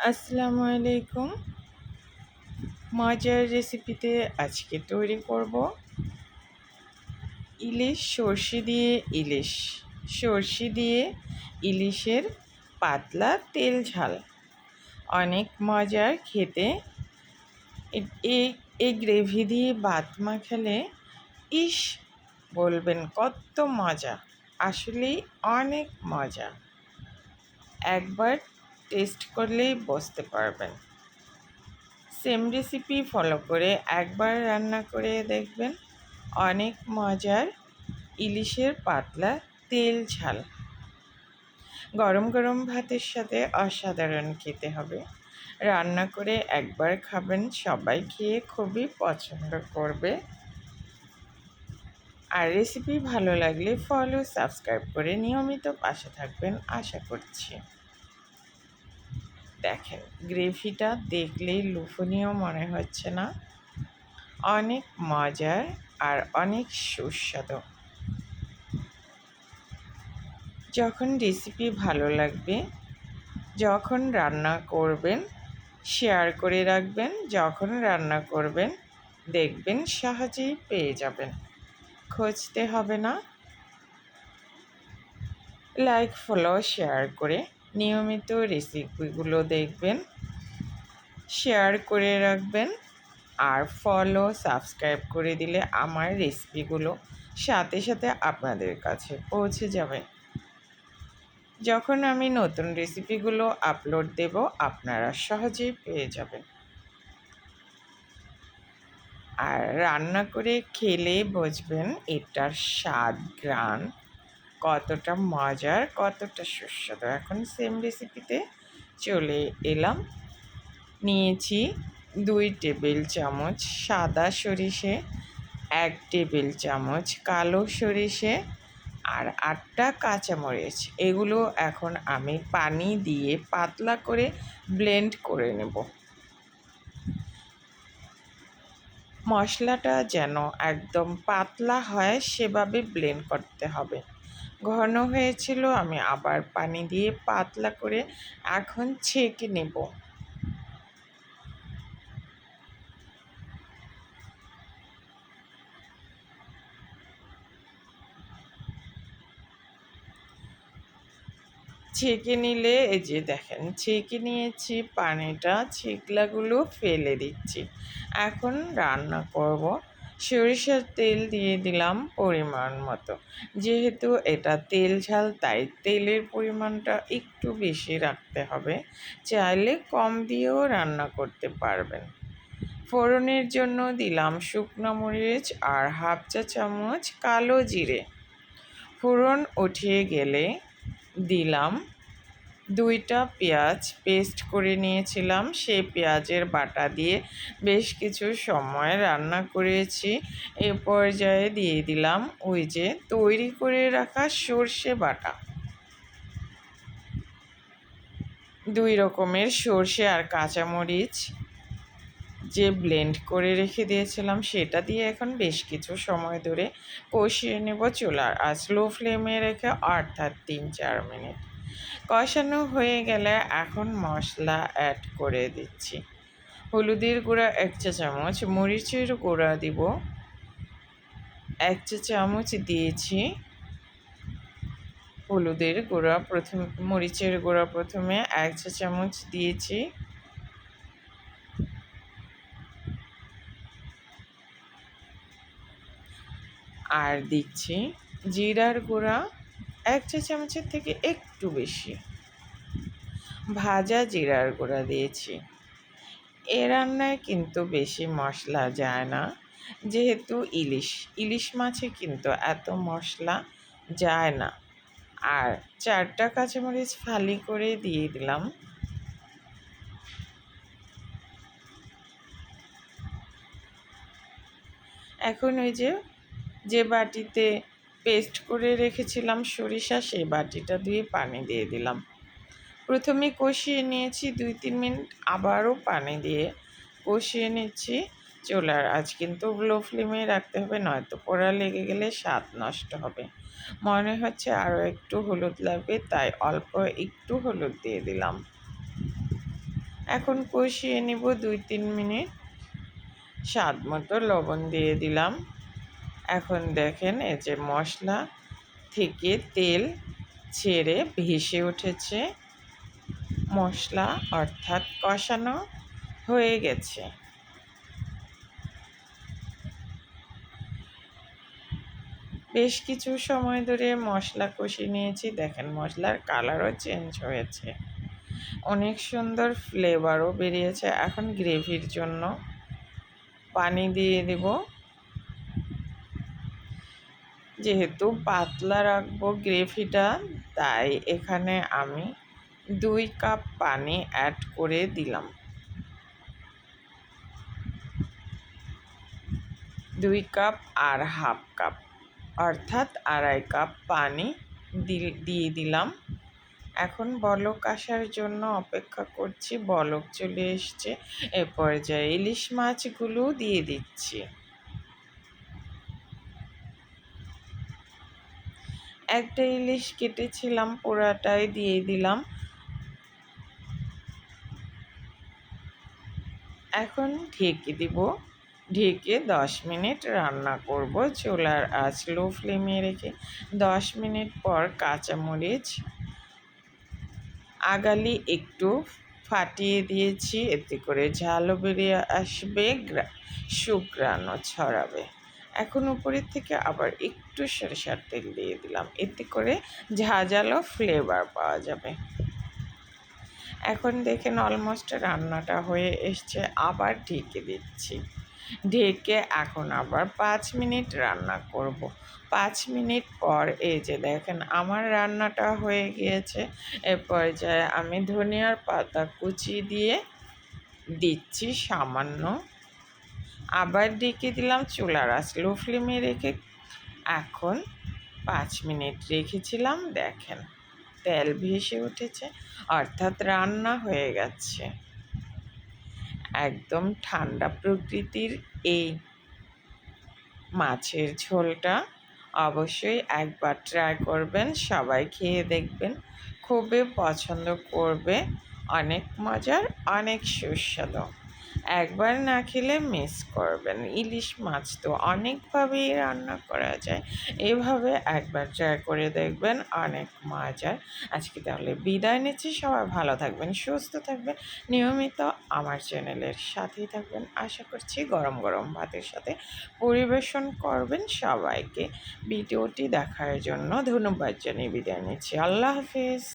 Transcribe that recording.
আসসালামু আলাইকুম মজার রেসিপিতে আজকে তৈরি করব ইলিশ সর্ষে দিয়ে ইলিশ। সর্ষে দিয়ে ইলিশের পাতলা তেল ঝাল। অনেক মজার খেতে। এই গ্রেভি দিয়ে ভাত মাখালে ইস, বলবেন কত মজা। আসলেই অনেক মজা। একবার টেস্ট করলেই বুঝতে পারবেন। সেম রেসিপি ফলো করে একবার রান্না করে দেখবেন। অনেক মজার ইলিশের পাতলা তেল ঝাল। গরম গরম ভাতের সাথে অসাধারণ খেতে হবে। রান্না করে একবার খাবেন, সবাই খেয়ে খুবই পছন্দ করবে। আর রেসিপি ভালো লাগলে ফলো সাবস্ক্রাইব করে নিয়মিত পাশে থাকবেন, আশা করছি। দেখেন, গ্রেভিটা দেখলেই লুফনীয় মনে হচ্ছে না। অনেক মজার আর অনেক সুস্বাদু। যখন রেসিপি ভালো লাগবে, যখন রান্না করবেন শেয়ার করে রাখবেন, যখন রান্না করবেন, দেখবেন সহজেই পেয়ে যাবেন। খুঁজতে হবে না। লাইক ফলো শেয়ার করে নিয়মিত রেসিপিগুলো দেখবেন শেয়ার করে রাখবেন আর ফলো সাবস্ক্রাইব করে দিলে আমার রেসিপিগুলো সাথে সাথে আপনাদের কাছে পৌঁছে যাবে। যখন আমি নতুন রেসিপিগুলো আপলোড দেব, আপনারা সহজেই পেয়ে যাবেন। আর রান্না করে খেলে বুঝবেন এটার স্বাদ গ্রান কতটা মজার, কতটা সুস্বাদু। এখন সেম রেসিপিতে চলে এলাম। নিয়েছি দুই টেবিল চামচ সাদা সরিষে, এক টেবিল চামচ কালো সরিষে আর আটটা কাঁচামরিচ। এগুলো এখন আমি পানি দিয়ে পাতলা করে ব্লেন্ড করে নেব। মশলাটা যেন একদম পাতলা হয়, সেভাবে ব্লেন্ড করতে হবে। ঘন হয়েছিল, আমি আবার পানি দিয়ে পাতলা করে এখন ছেঁকে নেব। ছেঁকে নিলে, এই যে দেখেন, ছেঁকে নিয়েছি, পানিটা ছেঁকলাগুলো ফেলে দিচ্ছি। এখন রান্না করব। সরিষার তেল দিয়ে দিলাম পরিমাণ মতো। যেহেতু এটা তেল ঝাল, তাই তেলের পরিমাণটা একটু বেশি রাখতে হবে। চাইলে কম দিয়েও রান্না করতে পারবেন। ফোড়নের জন্য দিলাম শুকনো মরিচ আর হাফ চা চামচ কালো জিরে। ফোড়ন উঠিয়ে গেলে দিলাম দুইটা পেঁয়াজ পেস্ট করে নিয়েছিলাম। সেই পেঁয়াজের বাটা দিয়ে বেশ কিছু সময় রান্না করেছি। এ পর্যায়ে দিয়ে দিলাম ওই যে তৈরি করে রাখা সর্ষে বাটা। দুই রকমের সর্ষে আর কাঁচামরিচ যে ব্লেন্ড করে রেখে দিয়েছিলাম, সেটা দিয়ে এখন বেশ কিছু সময় ধরে কষিয়ে নেব চুলার আর স্লো ফ্লেমে রেখে অর্থাৎ তিন চার মিনিট। কষানো হয়ে গেলে এখন মশলা অ্যাড করে দিচ্ছি। হলুদের গুঁড়া এক চা চামচ, মরিচের গুঁড়া দিব এক চা চামচ দিয়েছি। হলুদের গুঁড়া প্রথম, মরিচের গুঁড়া প্রথমে এক চা চামচ দিয়েছি। আর দিচ্ছি জিরার গুঁড়া। এক চা চামচের থেকে একটু বেশি। ভাজা জিরার গুঁড়া দিয়েছি। এ রান্নায় কিন্তু বেশি মশলা যায় না। যেহেতু ইলিশ ইলিশ মাছে কিন্তু এত মশলা যায় না। আর চারটা কাঁচামরিচ ফালি করে দিয়ে দিলাম। এখন ওই যে যে বাটিতে পেস্ট করে রেখেছিলাম সরিষা, সেই বাটিটা দিয়ে পানি দিয়ে দিলাম। প্রথমে কষিয়ে নিয়েছি দুই তিন মিনিট, আবারও পানি দিয়ে কষিয়ে নিচ্ছি চুলার আজ কিন্তু লো ফ্লেমে রাখতে হবে, নয়তো পোড়া লেগে গেলে স্বাদ নষ্ট হবে। মনে হচ্ছে আরও একটু হলুদ লাগবে, তাই অল্প একটু হলুদ দিয়ে দিলাম। এখন কষিয়ে নিব দুই তিন মিনিট। স্বাদ মতো লবণ দিয়ে দিলাম। এখন দেখেন এই যে মশলা থেকে তেল ছেড়ে ভেসে উঠেছে। মশলা অর্থাৎ কষানো হয়ে গেছে। বেশ কিছু সময় ধরে মশলা কষিয়ে নিয়েছি। দেখেন মশলার কালারও চেঞ্জ হয়েছে। অনেক সুন্দর ফ্লেভারও বেরিয়েছে। এখন গ্রেভির জন্য পানি দিয়ে দেব। যেহেতু পাতলা রাখব গ্রেভিটা, তাই এখানে আমি দুই কাপ পানি অ্যাড করে দিলাম। দুই কাপ আর হাফ কাপ, অর্থাৎ আড়াই কাপ পানি দিয়ে দিলাম। এখন বলক আসার জন্য অপেক্ষা করছি, বলক চলে এসছে। এ পর্যায়ে ইলিশ মাছগুলো দিয়ে দিচ্ছি। একটা ইলিশ কেটেছিলাম, পোড়াটাই দিয়ে দিলাম। এখন ঢেকে দিব। ঢেকে দশ মিনিট রান্না করব। চুলার আঁচ লো ফ্লেমে রেখে দশ মিনিট পর কাঁচামরিচ, আগালি একটু ফাটিয়ে দিয়েছি। এতে করে ঝালও বেরিয়ে আসবে শুক্রানো ছড়াবে। এখন উপরের থেকে আবার একটু সরিষার তেল দিয়ে দিলাম। এতে করে ঝাঁঝালো ফ্লেভার পাওয়া যাবে। এখন দেখেন অলমোস্ট রান্নাটা হয়ে এসছে, আবার ঢেকে দিচ্ছি। ঢেকে এখন আবার পাঁচ মিনিট রান্না করব। পাঁচ মিনিট পর এই যে দেখেন আমার রান্নাটা হয়ে গিয়েছে। এ পর্যায়ে আমি ধনিয়ার পাতা কুচি দিয়ে দিচ্ছি সামান্য আবার ডেকে দিলাম চুলার আস লো ফ্লেমে রেখে এখন পাঁচ মিনিট রেখেছিলাম, দেখেন তেল ভেসে উঠেছে, অর্থাৎ রান্না হয়ে গেছে। একদম ঠান্ডা প্রকৃতির এই মাছের ঝোলটা অবশ্যই একবার ট্রাই করবেন, সবাই খেয়ে দেখবেন, খুবই পছন্দ করবে, অনেক মজার, অনেক সুস্বাদু। একবার না খেলে মিস করবেন। ইলিশ মাছ তো অনেকভাবেই রান্না করা যায়। এভাবে একবার ট্রাই করে দেখবেন, অনেক মজার। আজকে তাহলে বিদায় নিচ্ছি, সবাই ভালো থাকবেন, সুস্থ থাকবেন। নিয়মিত আমার চ্যানেলের সাথেই থাকবেন। আশা করছি গরম গরম ভাতের সাথে পরিবেশন করবেন সবাইকে। ভিডিওটি দেখার জন্য ধন্যবাদ জানিয়ে বিদায় নিচ্ছি। আল্লাহ হাফিজ।